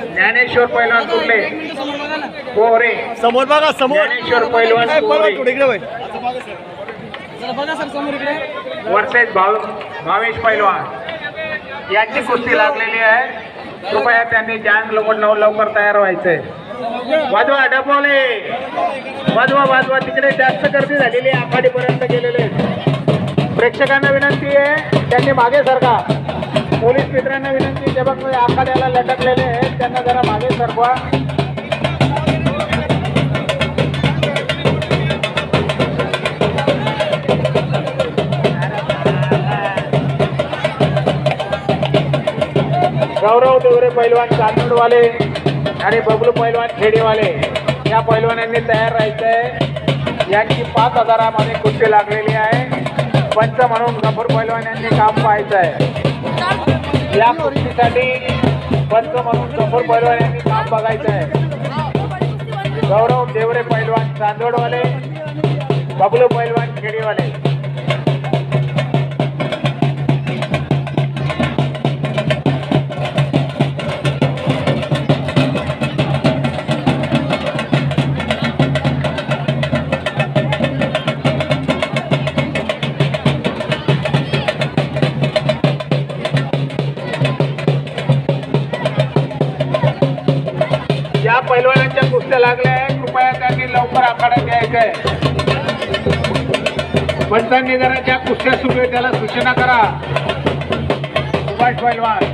ज्ञानेश्वर पैलवान कुठले? पोहरे समोर बघा समोर. ज्ञानेश्वर पैलवान. वर्सेस भाव भावेश पैलवान. यांची कुस्ती लागलेली आहे. कृपया त्यांनी जान लवकर लव- लवकर तयार व्हायचंय. वाजवा डबोले. वाजवा वाजवा. तिकडे जास्त गर्दी झालेली आहे. आखाडीपर्यंत गेलेले प्रेक्षकांना विनंती आहे त्यांनी मागे सरका. पोलीस मित्रांना विनंती आहे, ते बघ आखाड्याला लटकलेले आहेत त्यांना जरा मागे सरकवा. गौरव देवरे पैलवान कानूडवाले आणि बबलू पैलवान खेडेवाले. या पैलवानांनी तयार राहायचं आहे यांची पाच हजारामध्ये कुस्ती लागलेली आहे. पंच म्हणून गफूर पैलवान यांनी काम पाहायचं आहे या कुस्तीसाठी पंच म्हणून गफूर पैलवान यांनी काम बघायचं आहे गौरव देवरे पैलवान चांदोडवाले बबलू पैलवान खेडीवाले. पंचांनी जरा कुस्त्या सुरू आहे त्याला सूचना करा. सुभाष पैलवान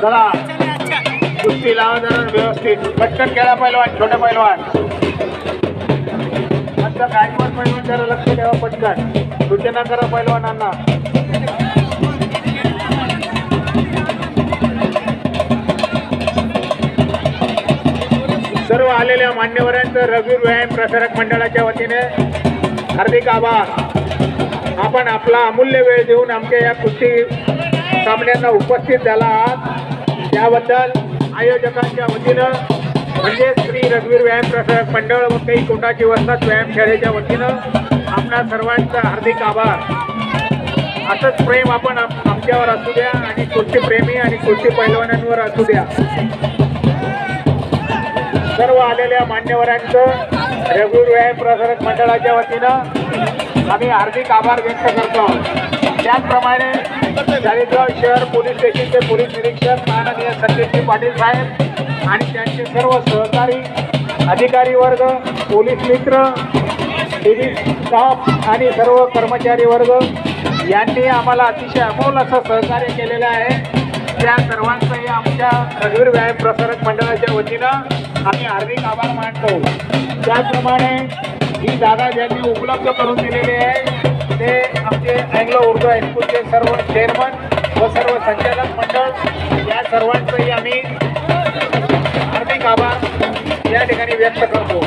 चला कुस्ती लावा जरा व्यवस्थित. पटकन केला पैलवान छोटा पैलवान. आता गायकवाड पैलवान जरा लक्ष द्यावा पटकन. सूचना करा पैलवानांना. सर्व आलेल्या मान्यवरांचं रघुर व्यायाम प्रसारक मंडळाच्या वतीने हार्दिक आभार. आपण आपला अमूल्य वेळ देऊन आमच्या या कुस्ती सामन्यांना उपस्थित झाला आहात. त्याबद्दल आयोजकांच्या वतीनं म्हणजे श्री रघुवीर व्यायाम प्रसारक मंडळ व काही कोटाची वस्तात व्यायामशाळेच्या वतीनं आपणा सर्वांचा हार्दिक आभार. असंच प्रेम आपण आमच्यावर असू द्या आणि कुस्ती प्रेमी आणि कुस्ती पैलवानांवर असू द्या. सर्व आलेल्या मान्यवरांचं रघुवीर व्यायाम प्रसारक मंडळाच्या वतीनं आम्ही हार्दिक आभार व्यक्त करतो. त्याचप्रमाणे चाळीसगाव शहर पोलीस स्टेशनचे पोलीस निरीक्षक माननीय सत्यजित पाटील साहेब आणि त्यांचे सर्व सहकारी अधिकारी वर्ग पोलीस मित्र पोलीस स्टाफ आणि सर्व कर्मचारी वर्ग यांनी आम्हाला अतिशय अमोल असं सहकार्य केलेलं आहे. त्या सर्वांचंही आमच्या रघुवीर व्यायाम प्रसारक मंडळाच्या वतीनं आम्ही हार्दिक आभार मानतो. त्याचप्रमाणे ही जागा ज्यांनी उपलब्ध करून दिलेली आहे ते आमचे अँग्लो उर्दू हायस्कूलचे सर्व चेअरमन व सर्व संचालक मंडळ या सर्वांचंही आम्ही हार्दिक आभार या ठिकाणी व्यक्त करतो.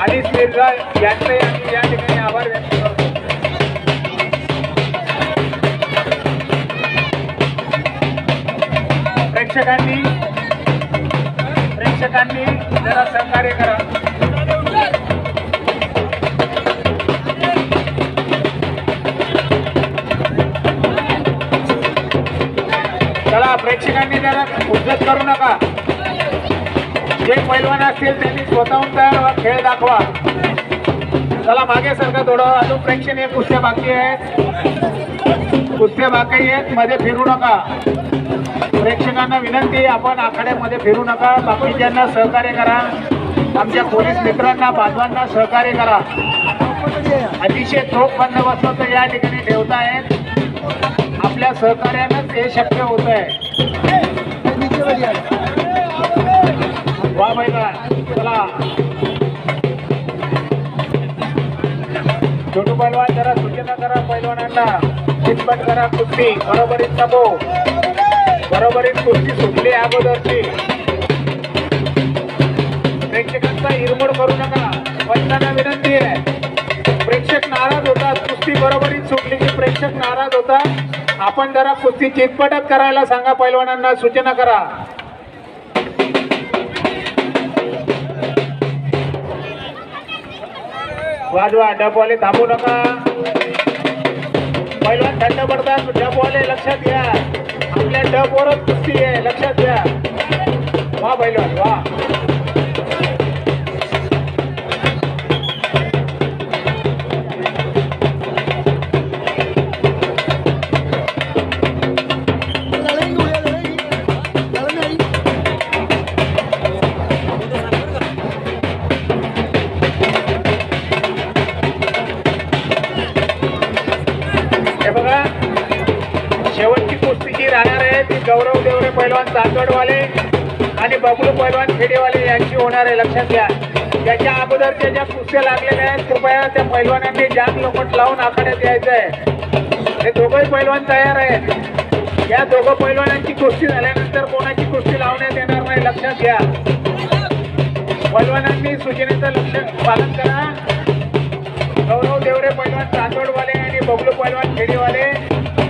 अनिस मिर्झा यांचंही आम्ही या ठिकाणी आभार व्यक्त करतो. प्रेक्षकांनी प्रेक्षकांनी जरा सहकार्य करा. चला प्रेक्षकांनी जरा उद्धत करू नका. जे पैलवान असतील त्यांनी स्वतःहून तयार खेळ दाखवा. चला मागे सारखा थोडं. अजून प्रेक्षणीय कुस्त्या बाकी आहेत. कुस्त्या बाकी आहेत मध्ये फिरू नका. प्रेक्षकांना विनंती आपण आखाड्यामध्ये फिरू नका. बाकीच्यांना सहकार्य करा. आमच्या पोलीस मित्रांना बांधवांना सहकार्य करा. अतिशय चोख बंदोबस्त या ठिकाणी ठेवतायत. आपल्या सहकार्यानंच हे शक्य होत आहे वा बैला चला. छोटू पैलवान जरा सूचना करा पैलवानांना चितपट करा कुस्ती. बरोबरीत बरोबर बरोबरीत कुस्ती सुटली अगोदरची. प्रेक्षकांचा हिरमोड करू नका. पंचांना विनंती आहे. प्रेक्षक नाराज होतात. कुस्ती बरोबरीत सुटली की प्रेक्षक नाराज होतात. आपण जरा कुस्ती चितपटत करायला सांगा पैलवानांना. सूचना करा. वाजवा डबवाले थांबू नका. पैलवान थंड पडतात. डबवाले लक्षात घ्या. आपल्या डबवरच कुस्ती आहे. लक्षात घ्या. वा बैलवान वा. देवरे चांदवडवाले आणि बबलू पैलवान खेडेवाले यांची होणार आहे लक्षात घ्या. त्याच्या अगोदरच्या ज्या कुस्त्या लागलेल्या आहेत कृपया त्या पैलवानांनी जाग लोकट लावून आखाड्यात यायचं आहे हे दोघंही पैलवान तयार आहेत. या दोघं पैलवानांची कुस्ती झाल्यानंतर कोणाची कुस्ती लावण्यात येणार नाही लक्षात घ्या. पैलवानांनी सूचनेचं लक्ष पालन करा. गौरव देवरे पैलवान चांदोडवाले आणि बबलू पैलवान खेडीवाले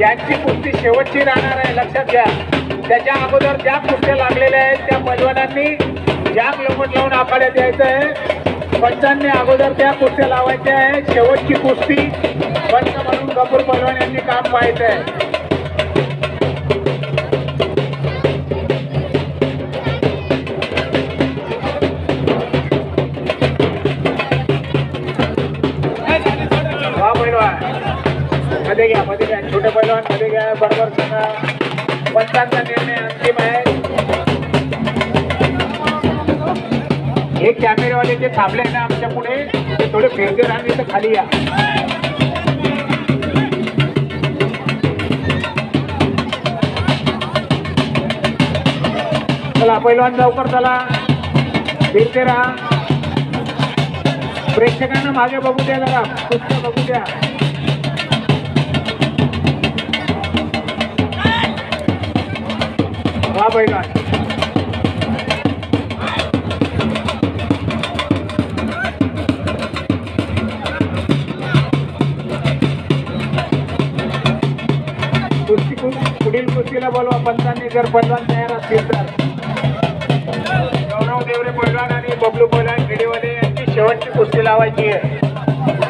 यांची कुस्ती शेवटची राहणार आहे लक्षात घ्या. त्याच्या अगोदर ज्या कुस्त्या लागलेल्या आहेत त्या पैलवानांनी जाग लोपट लावून आखाड्यात यायचं आहे. पंचांनी अगोदर त्या कुस्त्या लावायच्या आहे. शेवटची कुस्ती पंच म्हणून कपूर पैलवान यांनी काम पाहायचं आहे. वा मध्ये घ्या मध्ये घ्या. छोटे पैलवानमध्ये घ्या. बरोबर पंचांना थांबले ना आमच्या पुढे. ते थोडे फिरते राहणे तर खाली या. चला पहिलवान लवकर चला. फिरते राहा प्रेक्षकांना मागे बघू द्या जरा. पुस्तक बघू द्या. वा पहिलवान कुस्तीला बोलवा पंचांनी जर पैलवान तयार असतील तर. गौरव देवरे पैलवान आणि बबलू पैलवान खेडेवाले यांची शेवटची कुस्ती लावायची आहे.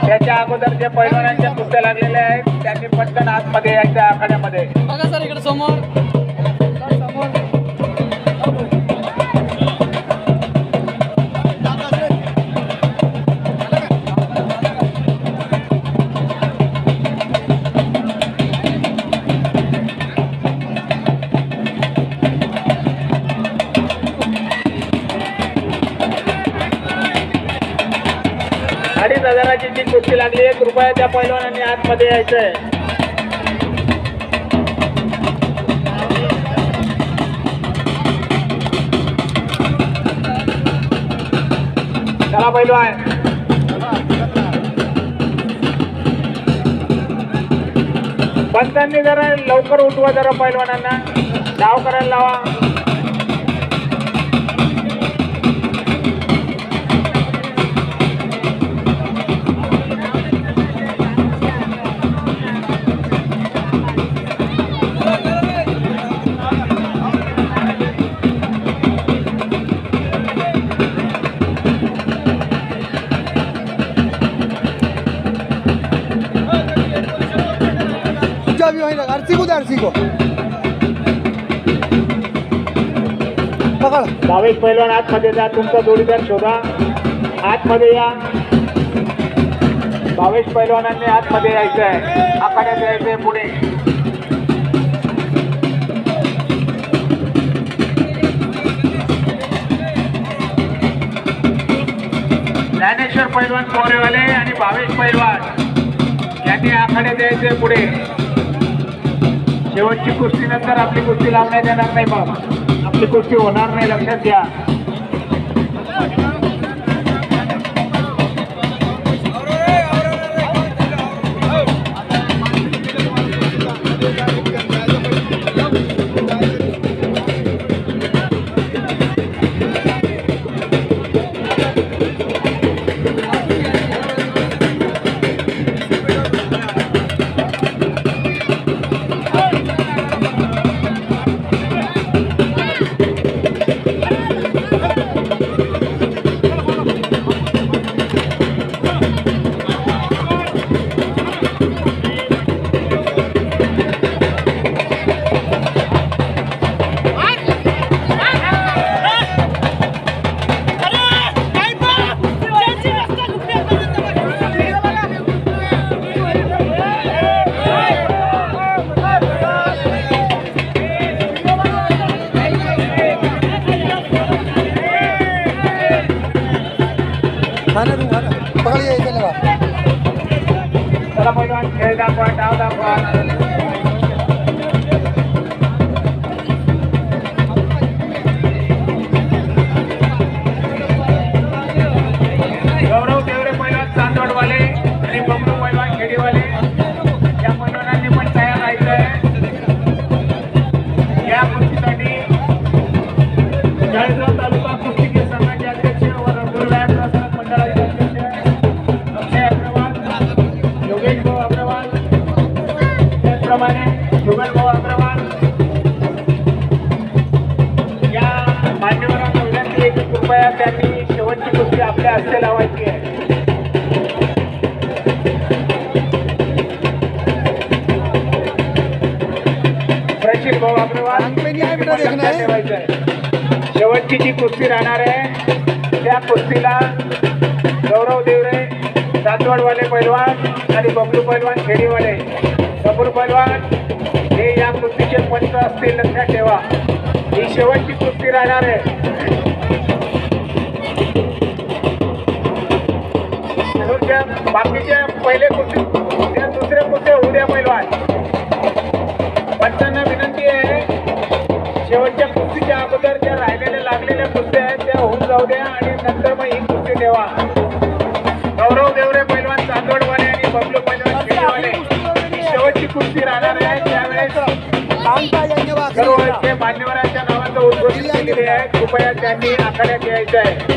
त्याच्या अगोदर ज्या पैलवानांच्या कुस्त्या लागलेल्या आहेत त्यांनी पटकन आतमध्ये यायच्या आखाड्यामध्ये. बघा सर इकडे समोर. कुस्ती लागली आहे कृपया त्या पैलवानांनी आतमध्ये यायचं आहे चला पैलवान. पंतांनी जरा लवकर उठवा जरा पैलवानांना. डाव करायला लावा. Arsico de arsico. पकड. भावेश पैलवान आतमध्ये जा तुमचा जोडीदार शोधा. आतमध्ये या. भावेश पैलवानांनी आतमध्ये यायचं आहे आखाड्यात यायचं आहे पुढे. ज्ञानेश्वर पैलवान कोरेवाले आणि भावेश पैलवान यांनी आखाड्यात यायचे पुढे. शेवटची कुस्ती नंतर आपली कुस्ती लावण्यात येणार नाही मग आपली कुस्ती होणार नाही लक्षात घ्या. त्याचप्रमाणे जुगल भाऊ अग्रवाल. या मान्यवरांना विनंती आहे की कृपया त्यांनी शेवटची कुस्ती आपल्या हस्ते लावायची आहे. प्रशील भाऊ अग्रवाल ठेवायचं आहे. शेवटची जी कुस्ती राहणार आहे त्या कुस्तीला गौरव देवरे सातवडवाले पैलवान आणि बबलू पैलवान खेडीवाले. बबलू पैलवान हे या कृतीचे पंच असतील लक्षात ठेवा. ही शेवटची कृती राहणार आहे. बाकीच्या पहिले कृती त्या दुसरे उद्या पैलवान. कृपया त्यांनी आखाड्यात यायचं आहे